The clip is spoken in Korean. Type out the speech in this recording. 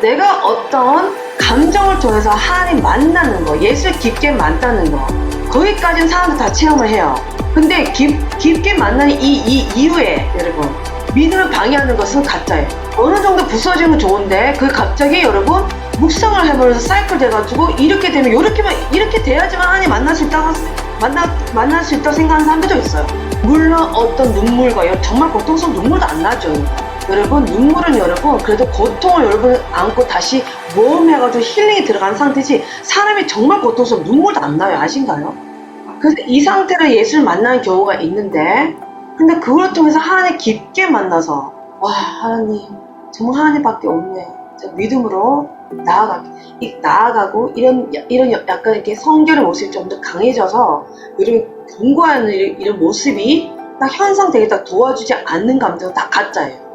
내가 어떤 감정을 통해서 하나님 만나는 거, 예술 깊게 만나는 거, 거기까지는 사람들 다 체험을 해요. 근데 깊, 깊게 만나는 이, 이 이후에, 여러분, 믿음을 방해하는 것은 가짜예요. 어느 정도 부서지면 좋은데, 그 갑자기 여러분, 묵상을 해버려서 사이클 돼가지고, 이렇게 되면, 이렇게만, 이렇게 돼야지만 하나님 만날 수 있다고, 만나, 만날 수 있다고 생각하는 사람들도 있어요. 물론 어떤 눈물과, 여- 정말 고통스러운 눈물도 안 나죠. 여러분 눈물은 여러분 그래도 고통을 여러분 안고 다시 모험해가지고 힐링이 들어가는 상태지 사람이 정말 고통스러운 눈물도 안 나요 아신가요? 그래서 이 상태로 예수를 만나는 경우가 있는데 근데 그걸 통해서 하나님 깊게 만나서 와 하나님 정말 하나님밖에 없네 저 믿음으로 나아가 이- 나아가고 이런 이런 약간 이렇게 성결의 모습이 좀 더 강해져서 여러분 공부하는 이- 이런 모습이 딱 현상되게 딱 도와주지 않는 감정은 다 가짜예요.